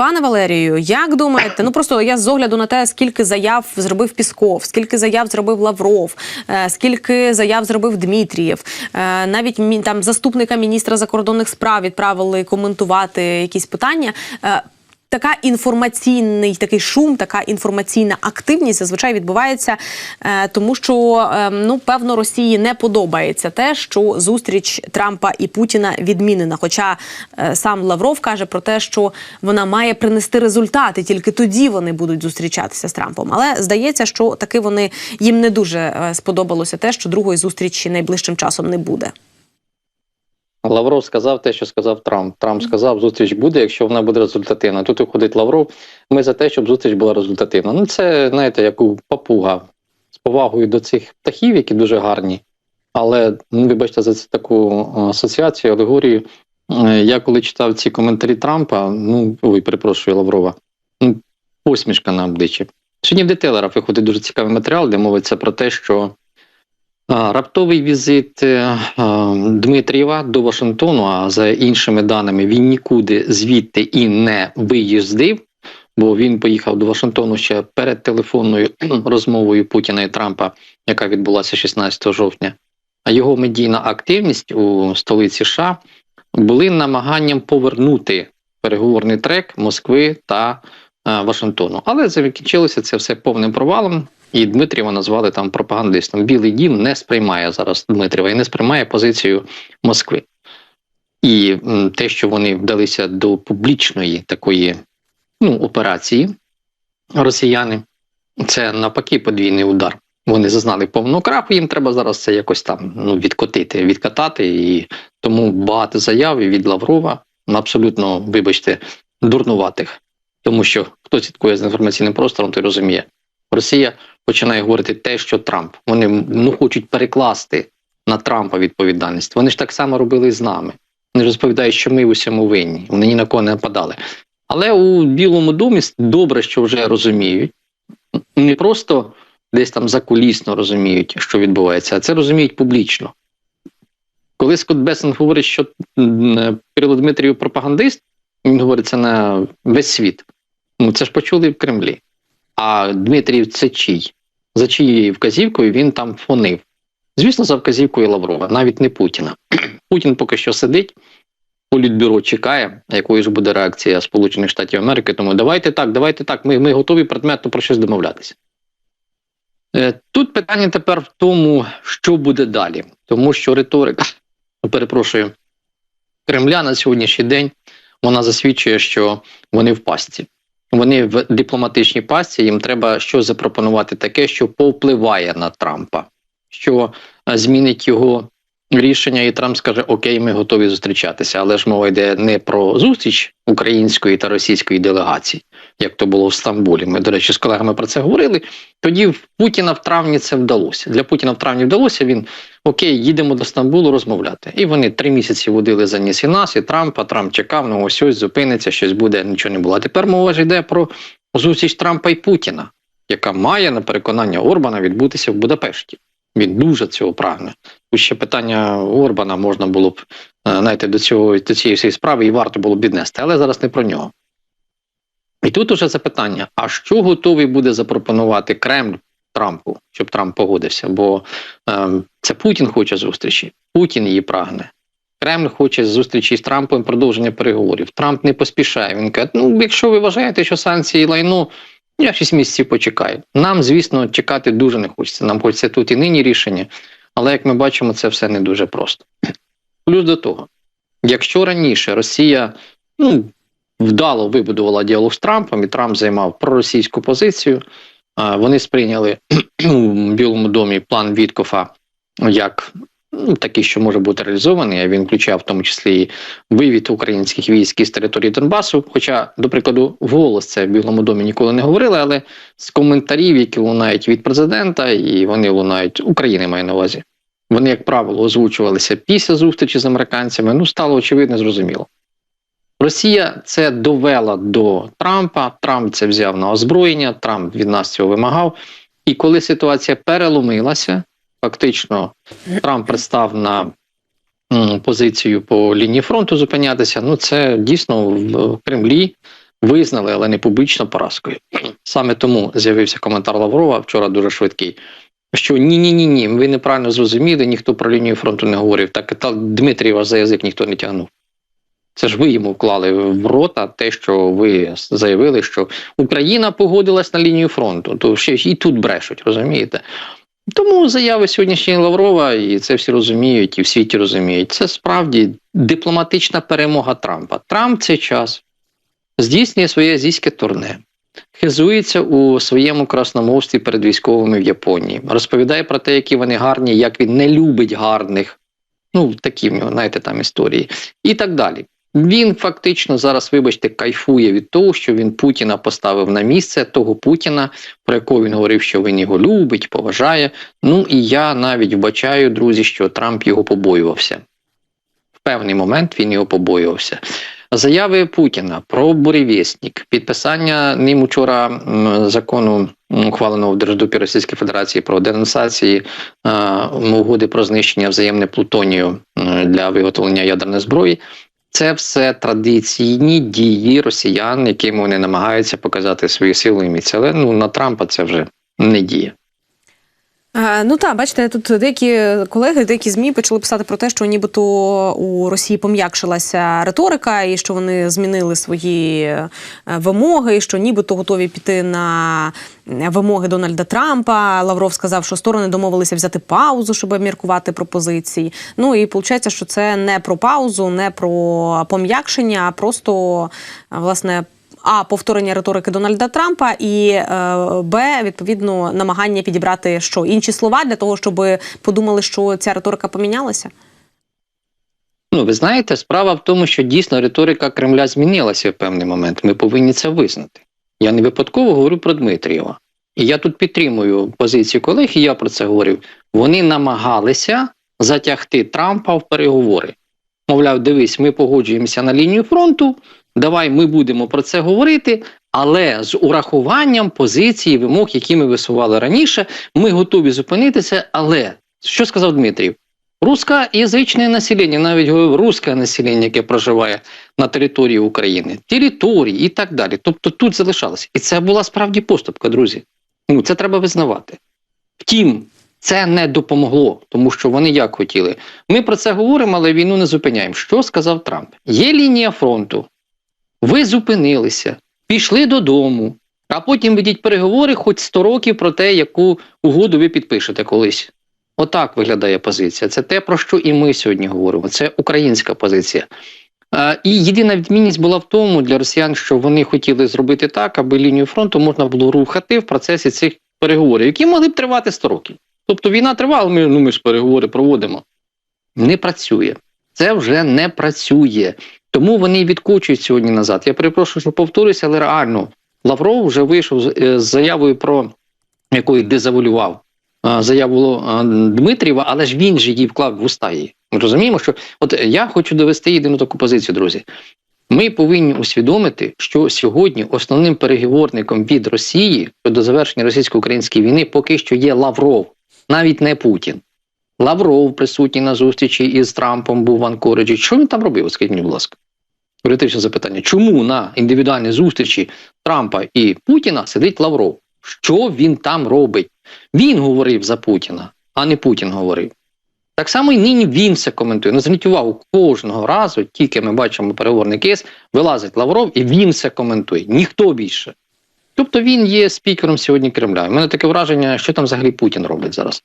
Пане Валерію, як думаєте? Ну просто я з огляду на те, скільки заяв зробив Пісков, скільки заяв зробив Лавров, е, скільки заяв зробив Дмитрієв, е, навіть там заступника міністра закордонних справ відправили коментувати якісь питання. Така інформаційний такий шум, така інформаційна активність зазвичай відбувається, е, тому що е, ну певно Росії не подобається те, що зустріч Трампа і Путіна відмінена. Хоча е, сам Лавров каже про те, що вона має принести результати, тільки тоді вони будуть зустрічатися з Трампом. Але здається, що таки вони їм не дуже е, сподобалося те, що другої зустрічі найближчим часом не буде. Лавров сказав те, що сказав Трамп. Трамп сказав, зустріч буде, якщо вона буде результативна. Тут виходить Лавров. Ми за те, щоб зустріч була результативна. Ну, це знаєте, як у папуга з повагою до цих птахів, які дуже гарні. Але ну, вибачте за таку асоціацію, алегорію. Е, Я коли читав ці коментарі Трампа, ну ой, перепрошую Лаврова, ну, посмішка на обличчі. Сьогодні в детейлерах виходить дуже цікавий матеріал, де мовиться про те, що Раптовий візит е, Дмитрієва до Вашингтону, а за іншими даними, він нікуди звідти і не виїздив, бо він поїхав до Вашингтону ще перед телефонною розмовою Путіна і Трампа, яка відбулася 16 жовтня. А його медійна активність у столиці США були намаганням повернути переговорний трек Москви та е, Вашингтону. Але закінчилося це все повним провалом. І Дмитрієва назвали там пропагандистом. Білий дім не сприймає зараз Дмитрієва і не сприймає позицію Москви. І те, що вони вдалися до публічної такої ну, операції, росіяни, це навпаки подвійний удар. Вони зазнали повного краху, їм треба зараз це якось там ну, відкотити, відкатати. І тому багато заяв від Лаврова, абсолютно, вибачте, дурнуватих. Тому що хто слідкує за інформаційним простором, той розуміє. Росія починає говорити те, що Трамп. Вони ну, хочуть перекласти на Трампа відповідальність. Вони ж так само робили і з нами. Вони розповідають, що ми усьому винні. Вони ні на кого не нападали. Але у Білому домі добре, що вже розуміють, не просто десь там закулісно розуміють, що відбувається, а це розуміють публічно. Коли Скотт Бесен говорить, що Кирило Дмитрів пропагандист, він говорить це на весь світ. Ну це ж почули в Кремлі. А Дмитрів це чий? За чиєю вказівкою він там фонив. Звісно, за вказівкою Лаврова, навіть не Путіна. Путін поки що сидить, політбюро чекає, якою ж буде реакція Сполучених Штатів Америки. Тому давайте так, давайте так. Ми, ми готові предметно про щось домовлятися. Е, Тут питання тепер в тому, що буде далі, тому що риторика, перепрошую, Кремля на сьогоднішній день вона засвідчує, що вони в пастці. Вони в дипломатичній пасті, їм треба щось запропонувати таке, що повпливає на Трампа, що е, змінить його рішення, і Трамп скаже: Окей, ми готові зустрічатися. Але ж мова йде не про зустріч української та російської делегації, як то було в Стамбулі. Ми, до речі, з колегами про це говорили. Тоді в Путіна в травні це вдалося. Для Путіна в травні вдалося. Він окей, їдемо до Стамбулу розмовляти. І вони три місяці водили за ніс і нас, і Трампа. Трамп чекав, ну ось ось зупиниться, щось буде, нічого не було. А тепер мова ж йде про зустріч Трампа і Путіна, яка має на переконання Орбана відбутися в Будапешті. Він дуже цього прагне. Ще питання Орбана можна було б е, знаєте, до цього до цієї всієї справи і варто було б віднести, але зараз не про нього. І тут уже запитання: а що готовий буде запропонувати Кремль Трампу, щоб Трамп погодився? Бо е, це Путін хоче зустрічі, Путін її прагне. Кремль хоче зустрічі з Трампом продовження переговорів. Трамп не поспішає. Він каже: ну, якщо ви вважаєте, що санкції лайно, я 6 місяців почекаю. Нам, звісно, чекати дуже не хочеться. Нам хочеться тут і нині рішення, але як ми бачимо, це все не дуже просто. Плюс до того, якщо раніше Росія ну, вдало вибудувала діалог з Трампом, і Трамп займав проросійську позицію, вони сприйняли у Білому домі план Віткофа як ну, такий, що може бути реалізований. а Він включав в тому числі і вивід українських військ із території Донбасу. Хоча, до прикладу, вголос це в Білому домі ніколи не говорили, але з коментарів, які лунають від президента, і вони лунають України, маю на увазі. Вони, як правило, озвучувалися після зустрічі з американцями. Ну, стало очевидно, зрозуміло. Росія це довела до Трампа. Трамп це взяв на озброєння. Трамп від нас цього вимагав. І коли ситуація переломилася, фактично Трамп пристав на позицію по лінії фронту зупинятися. Ну це дійсно в Кремлі визнали, але не публічно поразкою. Саме тому з'явився коментар Лаврова вчора дуже швидкий. Що ні, ні, ні, ні, ви неправильно зрозуміли, ніхто про лінію фронту не говорив. Так та Дмитрієва за язик ніхто не тягнув. Це ж ви йому вклали в рота те, що ви заявили, що Україна погодилась на лінію фронту. То ще і тут брешуть, розумієте? Тому заяви сьогоднішньої Лаврова, і це всі розуміють, і в світі розуміють. Це справді дипломатична перемога Трампа. Трамп цей час здійснює своє азійське турне, хизується у своєму красномовстві перед військовими в Японії, розповідає про те, які вони гарні, як він не любить гарних. Ну, такі в нього, знаєте, там історії, і так далі. Він фактично зараз, вибачте, кайфує від того, що він Путіна поставив на місце того Путіна, про якого він говорив, що він його любить, поважає. Ну і я навіть вбачаю, друзі, що Трамп його побоювався. В певний момент він його побоювався. Заяви Путіна про буревісник, підписання ним учора закону ухваленого в Держдупі Російської Федерації про денонсації угоди про знищення взаємне плутонію для виготовлення ядерної зброї. Це все традиційні дії росіян, якими вони намагаються показати свою силу і міць. Але ну на Трампа це вже не діє. Е, Ну так, бачите, тут деякі колеги, деякі змі почали писати про те, що нібито у Росії пом'якшилася риторика, і що вони змінили свої е, вимоги, і що нібито готові піти на вимоги Дональда Трампа. Лавров сказав, що сторони домовилися взяти паузу, щоб обміркувати пропозиції. Ну і виходить, що це не про паузу, не про пом'якшення, а просто е, власне. А повторення риторики Дональда Трампа і е, Б, відповідно, намагання підібрати що інші слова для того, щоб подумали, що ця риторика помінялася. Ну, ви знаєте, справа в тому, що дійсно риторика Кремля змінилася в певний момент. Ми повинні це визнати. Я не випадково говорю про Дмитрієва. І я тут підтримую позицію колег, і я про це говорив. Вони намагалися затягти Трампа в переговори. Мовляв, дивись, ми погоджуємося на лінію фронту, давай ми будемо про це говорити, але з урахуванням позиції, вимог, які ми висували раніше, ми готові зупинитися. Але що сказав Дмитрів? Русскоязичне населення, навіть русське населення, яке проживає на території України, території і так далі. Тобто тут залишалося. І це була справді поступка, друзі. Ну це треба визнавати. Втім, це не допомогло, тому що вони як хотіли. Ми про це говоримо, але війну не зупиняємо. Що сказав Трамп? Є лінія фронту. Ви зупинилися, пішли додому, а потім ведіть переговори хоч 100 років про те, яку угоду ви підпишете колись. Отак виглядає позиція. Це те, про що і ми сьогодні говоримо. Це українська позиція. І єдина відмінність була в тому для росіян, що вони хотіли зробити так, аби лінію фронту можна було рухати в процесі цих переговорів, які могли б тривати 100 років. Тобто війна тривала, ми, ну, ми ж переговори проводимо. Не працює. Це вже не працює. Тому вони відкочують сьогодні назад. Я перепрошую, що повторюся, але реально Лавров вже вийшов з, е, заявою про якою дезавалював е, заяву е, Дмитрієва, але ж він же її вклав в уста її. Ми розуміємо, що от я хочу довести єдину таку позицію, друзі. Ми повинні усвідомити, що сьогодні основним переговорником від Росії до завершення російсько-української війни поки що є Лавров, навіть не Путін. Лавров присутній на зустрічі із Трампом був в Анкориджі. Що він там робив? Скажіть мені, будь ласка. Риторичне запитання. Чому на індивідуальній зустрічі Трампа і Путіна сидить Лавров? Що він там робить? Він говорив за Путіна, а не Путін говорив. Так само і нині він все коментує. Ну, зверніть увагу, кожного разу, тільки ми бачимо переговорний кейс, вилазить Лавров і він все коментує. Ніхто більше. Тобто він є спікером сьогодні Кремля. У мене таке враження, що там взагалі Путін робить зараз.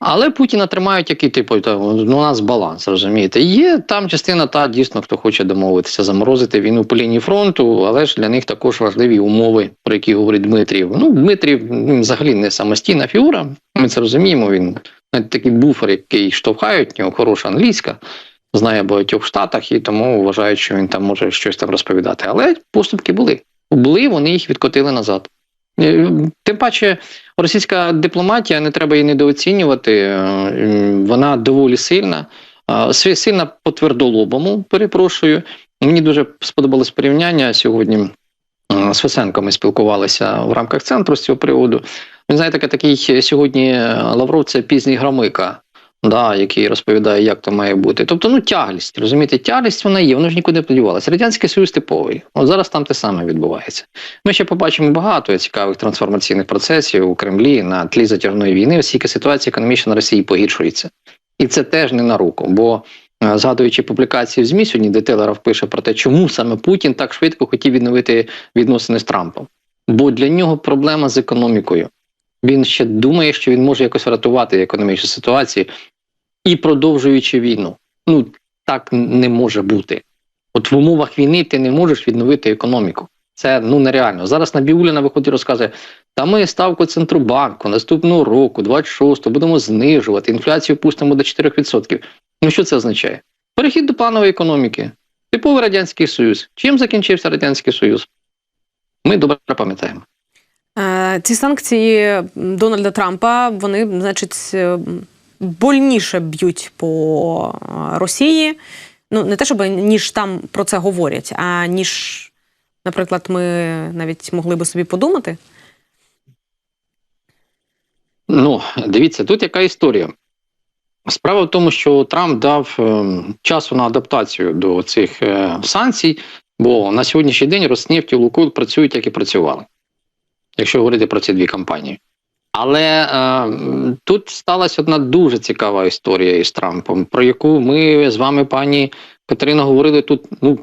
Але Путіна тримають який типу, ну, у нас баланс, розумієте. Є там частина та дійсно, хто хоче домовитися, заморозити війну по лінії фронту, але ж для них також важливі умови, про які говорить Дмитрів. Ну, Дмитрів взагалі не самостійна фігура. Ми це розуміємо. Він навіть такий буфер, який штовхають, нього хороша англійська, знає багатьох штатах, і тому вважають, що він там може щось там розповідати. Але поступки були. Були, вони їх відкотили назад. Е, Тим паче, російська дипломатія не треба її недооцінювати. е, Вона доволі сильна, сильна по твердолобому, перепрошую. Мені дуже сподобалось порівняння сьогодні. е, З Фесенко ми спілкувалися в рамках центру з цього приводу. Він знаєте, такий сьогодні Лавров це пізній громика да, який розповідає, як то має бути. Тобто, ну тяглість, розумієте, тяглість вона є, воно ж нікуди не подівалася. Радянський Союз типовий. От зараз там те саме відбувається. Ми ще побачимо багато цікавих трансформаційних процесів у Кремлі на тлі затяжної війни, оскільки ситуація економічна на Росії погіршується. І це теж не на руку. Бо е, згадуючи публікації в ЗМІ, сьогодні де Телеров пише про те, чому саме Путін так швидко хотів відновити відносини з Трампом. Бо для нього проблема з економікою. Він ще думає, що він може якось врятувати економічну ситуацію і продовжуючи війну. Ну так не може бути. От в умовах війни ти не можеш відновити економіку. Це ну нереально. Зараз Набіуліна виходить і розказує: та ми ставку центробанку наступного року, 26-го, будемо знижувати, інфляцію пустимо до 4%. Ну що це означає? Перехід до планової економіки, типовий радянський союз. Чим закінчився радянський союз? Ми добре пам'ятаємо. Е, Ці санкції Дональда Трампа, вони, значить, е, больніше б'ють по е, Росії. Ну, не те, щоб ніж там про це говорять, а ніж, наприклад, ми навіть могли би собі подумати. Ну, дивіться, тут яка історія. Справа в тому, що Трамп дав е, часу на адаптацію до цих е, санкцій, бо на сьогоднішній день Роснефть і Лукойл працюють, як і працювали, якщо говорити про ці дві компанії. Але е, тут сталася одна дуже цікава історія із Трампом, про яку ми з вами, пані Катерина, говорили тут ну,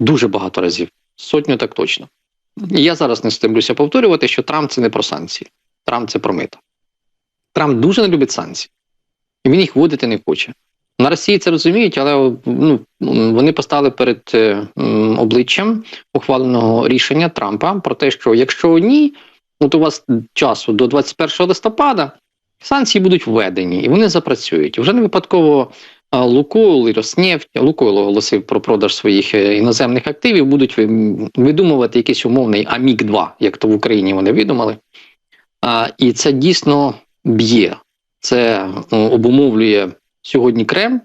дуже багато разів, сотню так точно. Я зараз не стремлюся повторювати, що Трамп це не про санкції, Трамп це про мито. Трамп дуже не любить санкції, і він їх вводити не хоче. На Росії це розуміють, але ну, вони постали перед обличчям ухваленого рішення Трампа про те, що якщо ні, от у вас часу до 21 листопада санкції будуть введені і вони запрацюють. Вже не випадково Лукойл і Роснефть, Лукойл оголосив про продаж своїх е, іноземних активів, будуть видумувати якийсь умовний Амік 2 як то в Україні вони видумали. І це дійсно б'є. Це е, обумовлює сьогодні Крем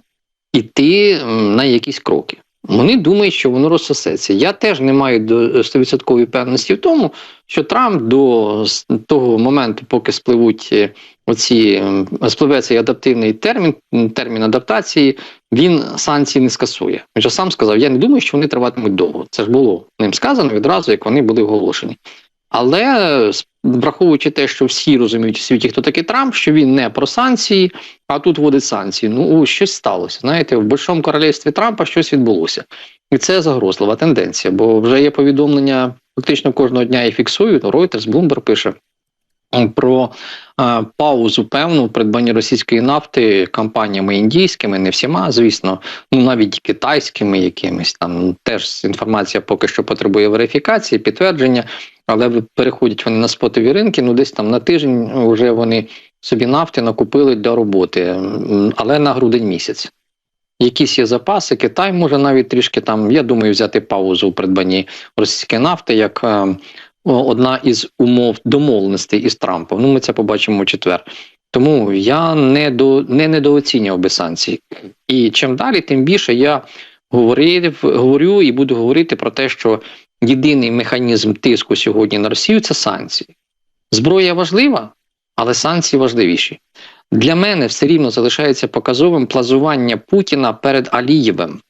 іти на якісь кроки. Вони думають, що воно розсосеться. Я теж не маю до 100% певності в тому, що Трамп до того моменту, поки спливуть е, оці спливе цей адаптивний термін, термін адаптації, він санкції не скасує. Він же сам сказав: я не думаю, що вони триватимуть довго. Це ж було ним сказано відразу, як вони були оголошені. Але враховуючи те, що всі розуміють у світі, хто такий Трамп, що він не про санкції, а тут вводить санкції. Ну щось сталося. Знаєте, в большому королівстві Трампа щось відбулося, і це загрозлива тенденція. Бо вже є повідомлення фактично кожного дня і фіксують. Reuters, Bloomberg пише про е, паузу певну в придбанні російської нафти компаніями індійськими, не всіма, звісно, ну навіть китайськими якимись там теж інформація поки що потребує верифікації, підтвердження, але переходять вони на спотові ринки. Ну десь там на тиждень вже вони собі нафти накупили для роботи, але на грудень місяць. Якісь є запаси, Китай може навіть трішки там, я думаю, взяти паузу у придбанні російської нафти як е, одна із умов домовленостей із Трампом. Ну, ми це побачимо у четвер. Тому я не до не недооцінював би санкції. І чим далі, тим більше я говорив, говорю і буду говорити про те, що єдиний механізм тиску сьогодні на Росію це санкції. Зброя важлива, але санкції важливіші. Для мене все рівно залишається показовим плазування Путіна перед Алієвим.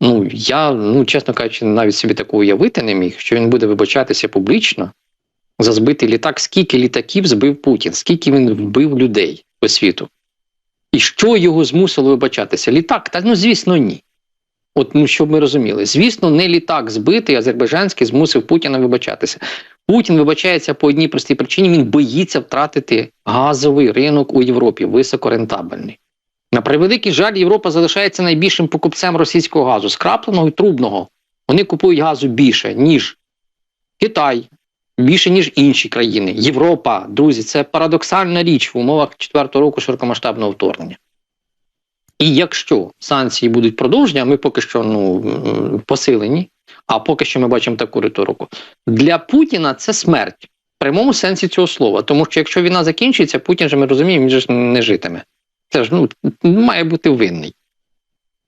Ну, я, ну, чесно кажучи, навіть собі такого уявити не міг, що він буде вибачатися публічно за збитий літак, скільки літаків збив Путін, скільки він вбив людей по світу. І що його змусило вибачатися? Літак? Та ну, звісно, ні. От, ну, щоб ми розуміли, звісно, не літак збитий, азербайджанський змусив Путіна вибачатися. Путін вибачається по одній простій причині: він боїться втратити газовий ринок у Європі, високорентабельний. На превеликий жаль, Європа залишається найбільшим покупцем російського газу, скрапленого і трубного. Вони купують газу більше, ніж Китай, більше, ніж інші країни. Європа, друзі, це парадоксальна річ в умовах четвертого року широкомасштабного вторгнення. І якщо санкції будуть продовжені, а ми поки що ну, посилені, а поки що ми бачимо таку риторику, для Путіна це смерть в прямому сенсі цього слова. Тому що якщо війна закінчиться, Путін же ми розуміємо, він же не житиме. Це ж ну, має бути винний.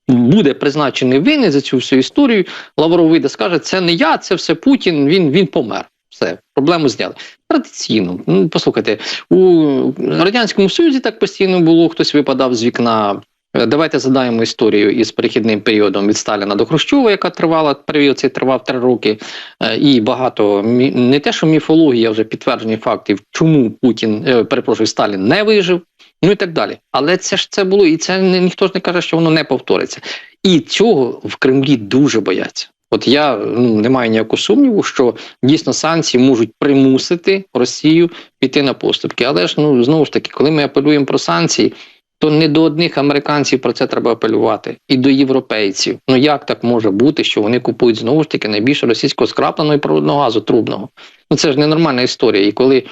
Буде призначений винний за цю всю історію. Лавров вийде, скаже, це не я, це все Путін, він, він помер. Все, проблему зняли. Традиційно. Ну, послухайте, у Радянському Союзі так постійно було, хтось випадав з вікна. Давайте задаємо історію із перехідним періодом від Сталіна до Хрущова, яка тривала період цей тривав три роки, Е, і багато не те, що міфологія, а вже підтверджені фактів, чому Путін, е, перепрошую, Сталін не вижив, ну і так далі. Але це ж це було, і це ніхто ж не каже, що воно не повториться. І цього в Кремлі дуже бояться. От я ну, не маю ніякого сумніву, що дійсно санкції можуть примусити Росію піти на поступки. Але ж ну знову ж таки, коли ми апелюємо про санкції, то не до одних американців про це треба апелювати, і до європейців. Ну як так може бути, що вони купують знову ж таки найбільше російського скрапленого і природного газу трубного? Ну це ж ненормальна історія. І коли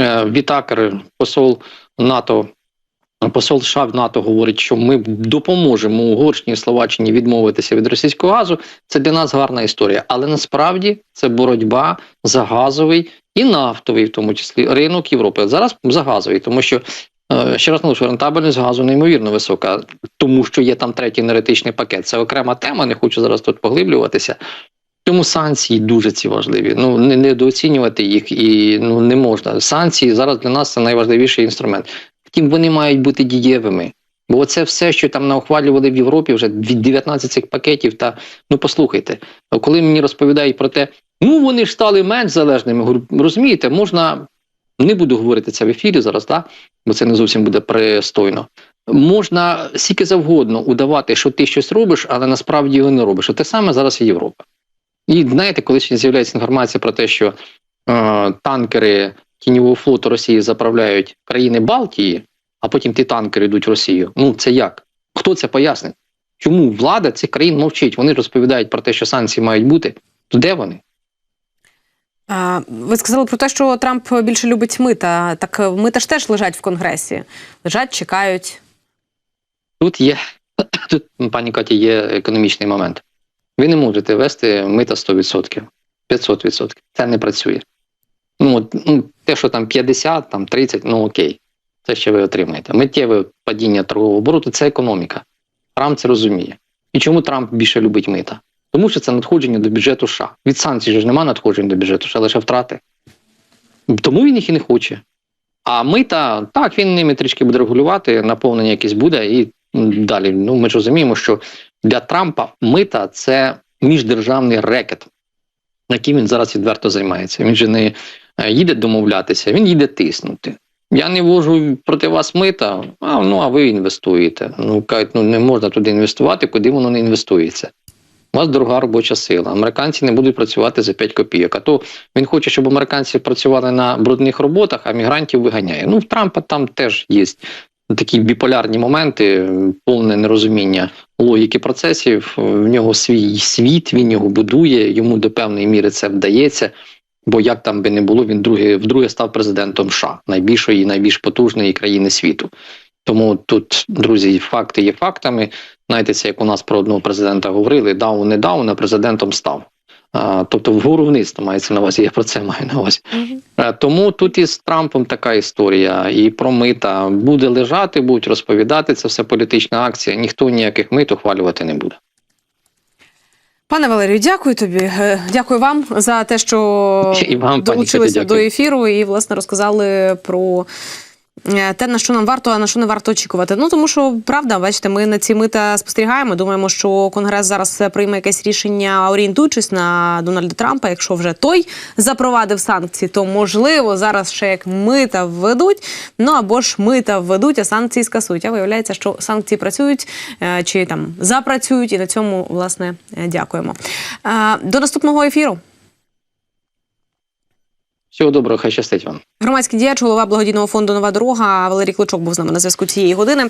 е, Вітакер, посол НАТО. Посол США в НАТО говорить, що ми допоможемо Угорщині Словаччині відмовитися від російського газу. Це для нас гарна історія. Але насправді це боротьба за газовий і нафтовий, в тому числі ринок Європи. От Зараз за газовий, тому що ще раз наголошую, рентабельність газу неймовірно висока, тому що є там третій енергетичний пакет. Це окрема тема. Не хочу зараз тут поглиблюватися. Тому санкції дуже ці важливі. Ну не недооцінювати їх і ну не можна. Санкції зараз для нас це найважливіший інструмент. Втім, вони мають бути дієвими. Бо це все, що там наухвалювали в Європі, вже від 19 цих пакетів. Та ну послухайте, коли мені розповідають про те, ну вони ж стали менш залежними. розумієте, можна не буду говорити це в ефірі зараз, так? бо це не зовсім буде пристойно. Можна скільки завгодно удавати, що ти щось робиш, але насправді його не робиш. Те саме зараз і Європа. І знаєте, коли з'являється інформація про те, що е, танкери тіньового флоту Росії заправляють країни Балтії, а потім ті танкери йдуть в Росію. Ну це як? Хто це пояснить? Чому влада цих країн мовчить? Вони розповідають про те, що санкції мають бути. То де вони? Ви сказали про те, що Трамп більше любить мита. Так е, мита ж теж лежать в Конгресі. Лежать, чекають. Тут є тут, пані Каті, є економічний момент. Ви не можете вести мита 100%, 500%. Це не працює. Ну, ну, те, що там 50, там 30, ну окей, це ще ви отримаєте. Миттєве падіння торгового обороту це економіка. Трамп це розуміє. І чому Трамп більше любить мита? Тому що це надходження до бюджету США. Від санкцій ж немає надходжень до бюджету США, лише втрати. Тому він їх і не хоче. А мита, так, він ними трішки буде регулювати, наповнення якесь буде, і далі. Ну, ми ж розуміємо, що для Трампа мита це міждержавний рекет, яким він зараз відверто займається. Він же не е, їде домовлятися, він їде тиснути. Я не вожу проти вас мита, а ну а ви інвестуєте. Ну кажуть, ну не можна туди інвестувати, куди воно не інвестується. У вас дорога робоча сила. Американці не будуть працювати за 5 копійок. А то він хоче, щоб американці працювали на брудних роботах, а мігрантів виганяє. Ну, в Трампа там теж є такі біполярні моменти, повне нерозуміння логіки процесів. В нього свій світ, він його будує, йому до певної міри це вдається. Бо як там би не було, він друге, вдруге став президентом США, найбільшої і найбільш потужної країни світу. Тому тут, друзі, факти є фактами. Знаєте, це як у нас про одного президента говорили: дав, не дав, а президентом став. А, тобто вгору вниз то мається на увазі, я про це маю на увазі. Е, Тому тут із Трампом така історія, і про мита буде лежати, будуть розповідати. Це все політична акція. Ніхто ніяких мит ухвалювати не буде. Пане Валерію, дякую тобі. Е, Дякую вам за те, що І вам, долучилися Каті, до ефіру і власне розказали про. Е, Те, на що нам варто, а на що не варто очікувати. Ну тому що правда, бачите, ми на ці мита спостерігаємо. Думаємо, що конгрес зараз прийме якесь рішення, орієнтуючись на Дональда Трампа. Якщо вже той запровадив санкції, то можливо зараз ще як мита введуть. Ну або ж мита введуть, а санкції скасують. А виявляється, що санкції працюють е, чи там запрацюють, і на цьому власне е, дякуємо. До наступного ефіру. Всього доброго, хай щастить вам. Громадський діяч, голова благодійного фонду Нова дорога Валерій Клочок був з нами на зв'язку цієї години.